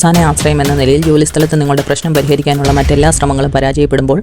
അവസാന ആശ്രയം എന്ന നിലയിൽ ജോലിസ്ഥലത്ത് നിങ്ങളുടെ പ്രശ്നം പരിഹരിക്കാനുള്ള മറ്റെല്ലാ ശ്രമങ്ങളും പരാജയപ്പെടുമ്പോൾ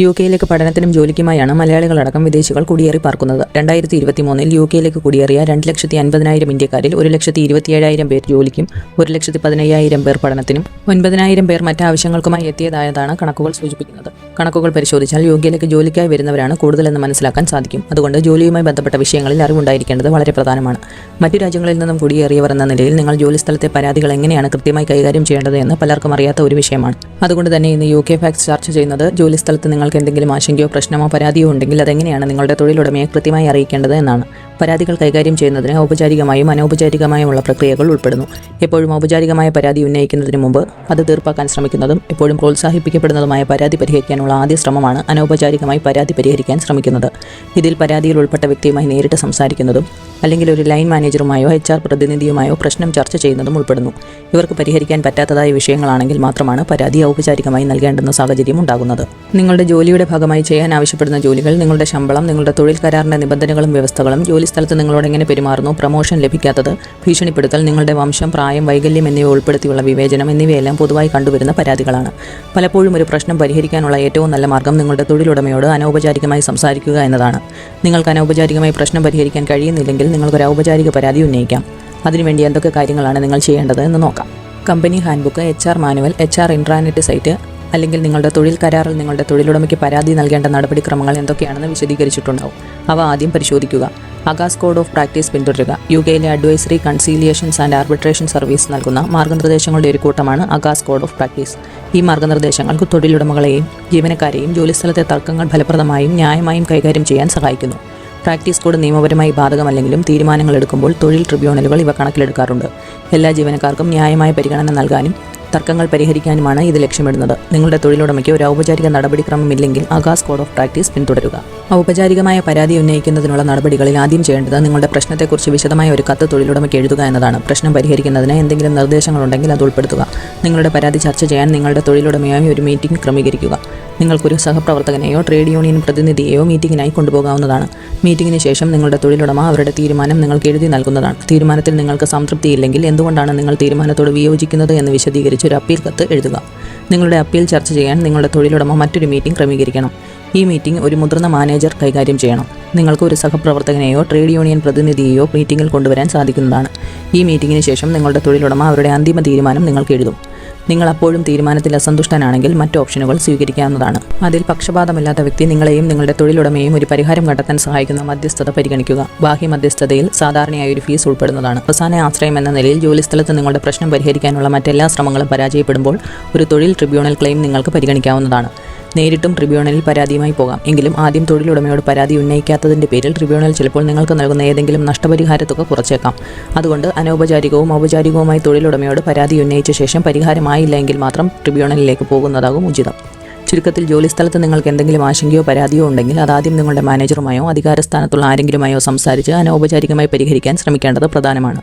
യു കെയിലേക്ക് പഠനത്തിനും ജോലിക്കുമായാണ് മലയാളികളടക്കം വിദേശികൾ കുടിയേറി പാർക്കുന്നത്. രണ്ടായിരത്തി ഇരുപത്തി മൂന്നിൽ യു കെയിലേക്ക് കുടിയേറിയ രണ്ട് ലക്ഷത്തി അൻപതിനായിരം ഇന്ത്യക്കാരിൽ ഒരു ലക്ഷത്തി ഇരുപത്തിയേഴായിരം പേർ ജോലിക്കും ഒരു ലക്ഷത്തി പതിനയ്യായിരം പേർ പഠനത്തിനും ഒൻപതിനായിരം പേർ മറ്റാവശ്യങ്ങൾക്കുമായി എത്തിയതായതാണ് കണക്കുകൾ സൂചിപ്പിക്കുന്നത്. കണക്കുകൾ പരിശോധിച്ചാൽ യോഗ്യതയ്ക്ക് ജോലിക്കായി വരുന്നവരാണ് കൂടുതലെന്ന് മനസ്സിലാക്കാൻ സാധിക്കും. അതുകൊണ്ട് ജോലിയുമായി ബന്ധപ്പെട്ട വിഷയങ്ങളിൽ അറിവുണ്ടായിരിക്കേണ്ടത് വളരെ പ്രധാനമാണ്. മറ്റു രാജ്യങ്ങളിൽ നിന്നും കുടിയേറിയവർ എന്ന നിലയിൽ നിങ്ങൾ ജോലിസ്ഥലത്തെ പരാതികൾ എങ്ങനെയാണ് കൃത്യമായി കൈകാര്യം ചെയ്യേണ്ടത് എന്ന് പലർക്കും അറിയാത്ത ഒരു വിഷയമാണ്. അതുകൊണ്ട് തന്നെ ഇന്ന് യു കെ ഫാക്സ് ചർച്ച ചെയ്യുന്നത് ജോലിസ്ഥലത്ത് നിങ്ങൾക്ക് എന്തെങ്കിലും ആശങ്കയോ പ്രശ്നമോ പരാതിയോ ഉണ്ടെങ്കിൽ അതെങ്ങനെയാണ് നിങ്ങളുടെ തൊഴിലുടമയെ കൃത്യമായി അറിയിക്കേണ്ടത് എന്നാണ്. പരാതികൾ കൈകാര്യം ചെയ്യുന്നതിന് ഔപചാരികമായും അനൗപചാരികമായുമുള്ള പ്രക്രിയകൾ ഉൾപ്പെടുന്നു. എപ്പോഴും ഔപചാരികമായ പരാതി ഉന്നയിക്കുന്നതിന് മുമ്പ് അത് തീർപ്പാക്കാൻ ശ്രമിക്കുന്നതും എപ്പോഴും പ്രോത്സാഹിപ്പിക്കപ്പെടുന്നതുമായ പരാതി പരിഹരിക്കാനുള്ള ആദ്യ ശ്രമമാണ് അനൗപചാരികമായി പരാതി പരിഹരിക്കാൻ ശ്രമിക്കുന്നത്. ഇതിൽ പരാതിയിൽ ഉൾപ്പെട്ട വ്യക്തിയുമായി നേരിട്ട് സംസാരിക്കുന്നതും അല്ലെങ്കിൽ ഒരു ലൈൻ മാനേജറുമായോ എച്ച് ആർ പ്രതിനിധിയുമായോ പ്രശ്നം ചർച്ച ചെയ്യുന്നതും ഉൾപ്പെടുന്നു. ഇവർക്ക് പരിഹരിക്കാൻ പറ്റാത്തതായ വിഷയങ്ങളാണെങ്കിൽ മാത്രമാണ് പരാതി ഔപചാരികമായി നൽകേണ്ടുന്ന സാഹചര്യം ഉണ്ടാകുന്നത്. നിങ്ങളുടെ ജോലിയുടെ ഭാഗമായി ചെയ്യാൻ ആവശ്യപ്പെടുന്ന ജോലികൾ നിങ്ങളുടെ ശമ്പളം നിങ്ങളുടെ തൊഴിൽ കരാറിന്റെ നിബന്ധനകളും വ്യവസ്ഥകളും ജോലിസ്ഥലത്ത് നിങ്ങളോട് എങ്ങനെ പെരുമാറുന്നു? പ്രമോഷൻ ലഭിക്കാത്തത് ഭീഷണിപ്പെടുത്തൽ നിങ്ങളുടെ വംശം പ്രായം വൈകല്യം എന്നിവ ഉൾപ്പെടുത്തിയുള്ള വിവേചനം എന്നിവയെല്ലാം പൊതുവായി കണ്ടുവരുന്ന പരാതികളാണ്. പലപ്പോഴും ഒരു പ്രശ്നം പരിഹരിക്കാനുള്ള ഏറ്റവും നല്ല മാർഗം നിങ്ങളുടെ തൊഴിലുടമയോട് അനൗപചാരികമായി സംസാരിക്കുക എന്നതാണ്. നിങ്ങൾക്ക് അനൗപചാരികമായി പ്രശ്നം പരിഹരിക്കാൻ കഴിയുന്നില്ലെങ്കിൽ നിങ്ങൾക്കൊരു ഔപചാരിക പരാതി ഉന്നയിക്കാം. അതിനുവേണ്ടി എന്തൊക്കെ കാര്യങ്ങളാണ് നിങ്ങൾ ചെയ്യേണ്ടത് എന്ന് നോക്കാം. Company handbook H R manual H R intranet site അല്ലെങ്കിൽ നിങ്ങളുടെ തൊഴിൽ കരാറിൽ നിങ്ങളുടെ തൊഴിലുടമയ്ക്ക് പരാതി നൽകേണ്ട നടപടിക്രമങ്ങൾ എന്തൊക്കെയാണെന്ന് വിശദീകരിച്ചിട്ടുണ്ടാവും. അവ ആദ്യം പരിശോധിക്കുക. അഗാസ് കോഡ് ഓഫ് പ്രാക്ടീസ് പിന്തുടരുക. യു കെയിലെ advisory conciliations and arbitration service നൽകുന്ന മാർഗനിർദ്ദേശങ്ങളുടെ ഒരു കൂട്ടമാണ് അഗാസ് കോഡ് ഓഫ് പ്രാക്ടീസ്. ഈ മാർഗനിർദ്ദേശങ്ങൾക്ക് തൊഴിലുടമകളെയും ജീവനക്കാരെയും ജോലിസ്ഥലത്തെ തർക്കങ്ങൾ ഫലപ്രദമായും ന്യായമായും കൈകാര്യം ചെയ്യാൻ സഹായിക്കുന്നു. പ്രാക്ടീസ് കോഡ് നിയമപരമായി ബാധകമല്ലെങ്കിലും തീരുമാനങ്ങൾ എടുക്കുമ്പോൾ തൊഴിൽ ട്രിബ്യൂണലുകൾ ഇവ കണക്കിലെടുക്കാറുണ്ട്. എല്ലാ ജീവനക്കാർക്കും ന്യായമായ പരിഗണന നൽകാനും തർക്കങ്ങൾ പരിഹരിക്കാനുമാണ് ഇത് ലക്ഷ്യമിടുന്നത്. നിങ്ങളുടെ തൊഴിലുടമയ്ക്ക് ഒരു ഔപചാരിക നടപടിക്രമമില്ലെങ്കിൽ അഗാസ് കോഡ് ഓഫ് പ്രാക്ടീസ് പിന്തുടരുക. ഔപചാരികമായ പരാതി ഉന്നയിക്കുന്നതിനുള്ള നടപടികളിൽ ആദ്യം ചെയ്യേണ്ടത് നിങ്ങളുടെ പ്രശ്നത്തെക്കുറിച്ച് വിശദമായ ഒരു കത്ത് തൊഴിലുടമയ്ക്ക് എഴുതുക എന്നതാണ്. പ്രശ്നം പരിഹരിക്കുന്നതിന് എന്തെങ്കിലും നിർദ്ദേശങ്ങളുണ്ടെങ്കിൽ അത് ഉൾപ്പെടുത്തുക. നിങ്ങളുടെ പരാതി ചർച്ച ചെയ്യാൻ നിങ്ങളുടെ തൊഴിലുടമയായി ഒരു മീറ്റിംഗ് ക്രമീകരിക്കുക. നിങ്ങൾക്കൊരു സഹപ്രവർത്തകനെയോ ട്രേഡ് യൂണിയൻ പ്രതിനിധിയെയോ മീറ്റിംഗിനായി കൊണ്ടുപോകാവുന്നതാണ്. മീറ്റിംഗിന് ശേഷം നിങ്ങളുടെ തൊഴിലുടമ അവരുടെ തീരുമാനം നിങ്ങൾക്ക് എഴുതി നൽകുന്നതാണ്. തീരുമാനത്തിൽ നിങ്ങൾക്ക് സംതൃപ്തിയില്ലെങ്കിൽ എന്തുകൊണ്ടാണ് നിങ്ങൾ തീരുമാനത്തോട് വിയോജിക്കുന്നത് എന്ന് വിശദീകരിച്ച് ഒരു അപ്പീൽ കത്ത് എഴുതുക. നിങ്ങളുടെ അപ്പീൽ ചർച്ച ചെയ്യാൻ നിങ്ങളുടെ തൊഴിലുടമ മറ്റൊരു മീറ്റിംഗ് ക്രമീകരിക്കണം. ഈ മീറ്റിംഗ് ഒരു മുതിർന്ന മാനേജർ കൈകാര്യം ചെയ്യണം. നിങ്ങൾക്ക് ഒരു സഹപ്രവർത്തകനെയോ ട്രേഡ് യൂണിയൻ പ്രതിനിധിയെയോ മീറ്റിംഗിൽ കൊണ്ടുവരാൻ സാധിക്കുന്നതാണ്. ഈ മീറ്റിംഗിന് ശേഷം നിങ്ങളുടെ തൊഴിലുടമ അവരുടെ അന്തിമ തീരുമാനം നിങ്ങൾക്ക് എഴുതും. നിങ്ങൾ അപ്പോഴും തീരുമാനത്തിൽ അസന്തുഷ്ടനാണെങ്കിൽ മറ്റ് ഓപ്ഷനുകൾ സ്വീകരിക്കാവുന്നതാണ്. അതിൽ പക്ഷപാതമില്ലാത്ത വ്യക്തി നിങ്ങളെയും നിങ്ങളുടെ തൊഴിലുടമയും ഒരു പരിഹാരം കണ്ടെത്താൻ സഹായിക്കുന്ന മധ്യസ്ഥത പരിഗണിക്കുക. ബാഹ്യ മധ്യസ്ഥതയിൽ സാധാരണയായി ഒരു ഫീസ് ഉൾപ്പെടുന്നതാണ്. അവസാന ആശ്രയം എന്ന നിലയിൽ ജോലിസ്ഥലത്ത് നിങ്ങളുടെ പ്രശ്നം പരിഹരിക്കാനുള്ള മറ്റെല്ലാ ശ്രമങ്ങളും പരാജയപ്പെടുമ്പോൾ ഒരു തൊഴിൽ ട്രിബ്യൂണൽ ക്ലെയിം നിങ്ങൾക്ക് പരിഗണിക്കാവുന്നതാണ്. നേരിട്ടും ട്രിബ്യൂണലിൽ പരാതിയുമായി പോകാം. എങ്കിലും ആദ്യം തൊഴിലുടമയോട് പരാതി ഉന്നയിക്കാത്തതിന്റെ പേരിൽ ട്രിബ്യൂണൽ ചിലപ്പോൾ നിങ്ങൾക്ക് നൽകുന്ന ഏതെങ്കിലും നഷ്ടപരിഹാര തുക കുറച്ചേക്കാം. അതുകൊണ്ട് അനൗപചാരികവും ഔപചാരികവുമായി തൊഴിലുടമയോട് പരാതി ഉന്നയിച്ച ശേഷം പരിഹാരമായില്ല എങ്കിൽ മാത്രം ട്രിബ്യൂണലിലേക്ക് പോകുന്നതാകും ഉചിതം. ചുരുക്കത്തിൽ ജോലിസ്ഥലത്ത് നിങ്ങൾക്ക് എന്തെങ്കിലും ആശങ്കയോ പരാതിയോ ഉണ്ടെങ്കിൽ അതാദ്യം നിങ്ങളുടെ മാനേജറുമായോ അധികാരസ്ഥാനത്തുള്ള ആരെങ്കിലുമായോ സംസാരിച്ച് അനൗപചാരികമായി പരിഹരിക്കാൻ ശ്രമിക്കേണ്ടത് പ്രധാനമാണ്.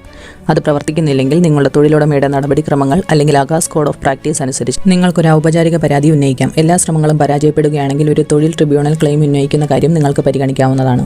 അത് പ്രവർത്തിക്കുന്നില്ലെങ്കിൽ നിങ്ങളുടെ തൊഴിലുടമയുടെ നടപടിക്രമങ്ങൾ അല്ലെങ്കിൽ ആകാസ് കോഡ് ഓഫ് പ്രാക്ടീസ് അനുസരിച്ച് നിങ്ങൾക്കൊരു ഔപചാരിക പരാതി ഉന്നയിക്കാം. എല്ലാ ശ്രമങ്ങളും പരാജയപ്പെടുകയാണെങ്കിൽ ഒരു തൊഴിൽ ട്രിബ്യൂണൽ ക്ലെയിം ഉന്നയിക്കുന്ന കാര്യം നിങ്ങൾക്ക് പരിഗണിക്കാവുന്നതാണ്.